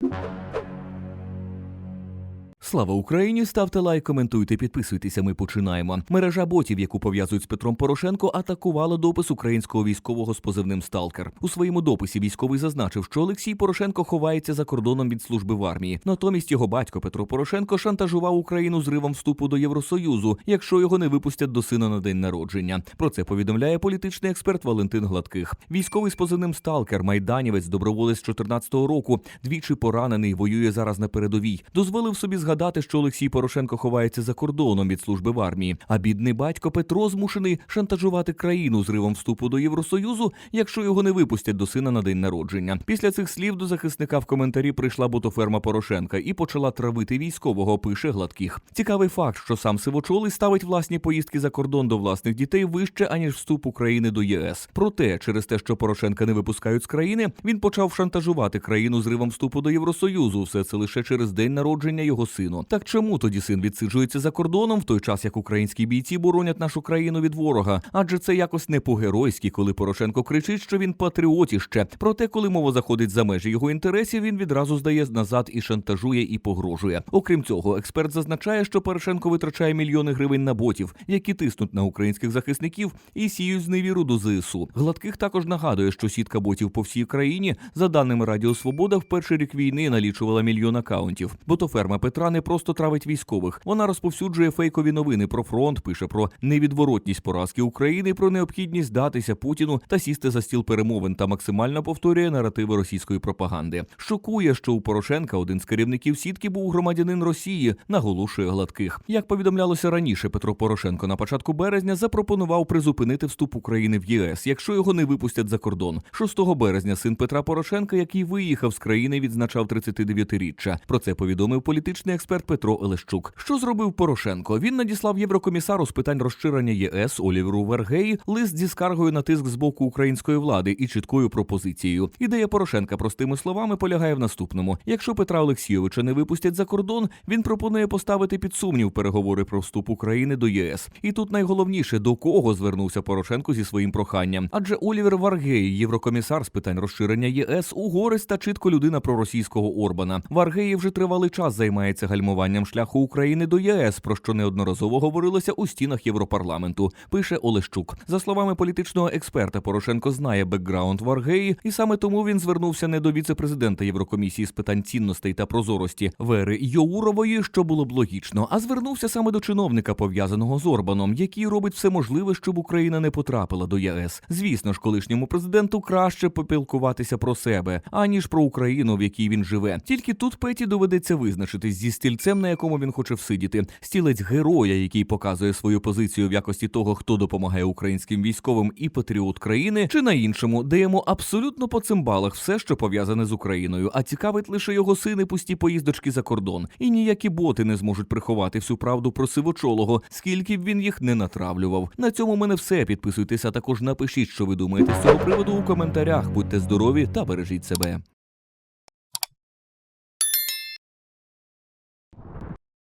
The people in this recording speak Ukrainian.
you Слава Україні! Ставте лайк, коментуйте, підписуйтеся. Ми починаємо. Мережа ботів, яку пов'язують з Петром Порошенко, атакувала допис українського військового з позивним Сталкер. У своєму дописі військовий зазначив, що Олексій Порошенко ховається за кордоном від служби в армії. Натомість його батько Петро Порошенко шантажував Україну зривом вступу до Євросоюзу, якщо його не випустять до сина на день народження. Про це повідомляє політичний експерт Валентин Гладких. Військовий з позивним Сталкер, майданівець, доброволець з 14-го року, двічі поранений, воює зараз на передовій. Дозволив собі згадати, що Олексій Порошенко ховається за кордоном від служби в армії. А бідний батько Петро змушений шантажувати країну зривом вступу до Євросоюзу, якщо його не випустять до сина на день народження. Після цих слів до захисника в коментарі прийшла ботоферма Порошенка і почала травити військового. Пише гладких. Цікавий факт, що сам Сивочолий ставить власні поїздки за кордон до власних дітей вище аніж вступ України до ЄС. Проте, через те, що Порошенка не випускають з країни, він почав шантажувати країну зривом вступу до Євросоюзу. Все це лише через день народження його сину. Так чому тоді син відсиджується за кордоном в той час, як українські бійці боронять нашу країну від ворога? Адже це якось не по-геройськи, коли Порошенко кричить, що він патріотіще. Проте, коли мова заходить за межі його інтересів, він відразу здає назад і шантажує і погрожує. Окрім цього, експерт зазначає, що Порошенко витрачає мільйони гривень на ботів, які тиснуть на українських захисників і сіють зневіру до ЗСУ. Гладких також нагадує, що сітка ботів по всій країні, за даними Радіо Свобода, в перший рік війни налічувала мільйон акаунтів. Ботоферма Петра не просто травить військових. Вона розповсюджує фейкові новини про фронт, пише про невідворотність поразки України, про необхідність здатися Путіну та сісти за стіл перемовин та максимально повторює наративи російської пропаганди. Шокує, що у Порошенка один з керівників сітки був громадянин Росії, наголошує гладких. Як повідомлялося раніше, Петро Порошенко на початку березня запропонував призупинити вступ України в ЄС, якщо його не випустять за кордон. 6 березня син Петра Порошенка, який виїхав з країни, відзначав 39-річчя. Про це повідомив політичний експерт Петро Олещук. Що зробив Порошенко? Він надіслав єврокомісару з питань розширення ЄС Оліверу Вергеї лист зі скаргою на тиск з боку української влади і чіткою пропозицією. Ідея Порошенка простими словами полягає в наступному: якщо Петра Олексійовича не випустять за кордон, він пропонує поставити під сумнів переговори про вступ України до ЄС. І тут найголовніше до кого звернувся Порошенко зі своїм проханням. Адже Олівер Варгей, єврокомісар з питань розширення ЄС, угорець та чітко людина проросійського Орбана. Варгеї вже тривалий час займається гальмуванням шляху України до ЄС, про що неодноразово говорилося у стінах Європарламенту. Пише Олещук. За словами політичного експерта, Порошенко знає бекграунд Варгеї, і саме тому він звернувся не до віце-президента Єврокомісії з питань цінностей та прозорості Вери Йоурової, що було б логічно, а звернувся саме до чиновника, пов'язаного з Орбаном, який робить все можливе, щоб Україна не потрапила до ЄС. Звісно ж, колишньому президенту краще попілкуватися про себе, аніж про Україну, в якій він живе. Тільки тут Петі доведеться визначитись зі стільцем, на якому він хоче всидіти. Стілець героя, який показує свою позицію в якості того, хто допомагає українським військовим і патріот країни, чи на іншому, де йому абсолютно по цимбалах все, що пов'язане з Україною, а цікавить лише його сини пусті поїздочки за кордон. І ніякі боти не зможуть приховати всю правду про сивочолого, скільки б він їх не натравлював. На цьому мене все. Підписуйтеся, а також напишіть, що ви думаєте з цього приводу у коментарях. Будьте здорові та бережіть себе.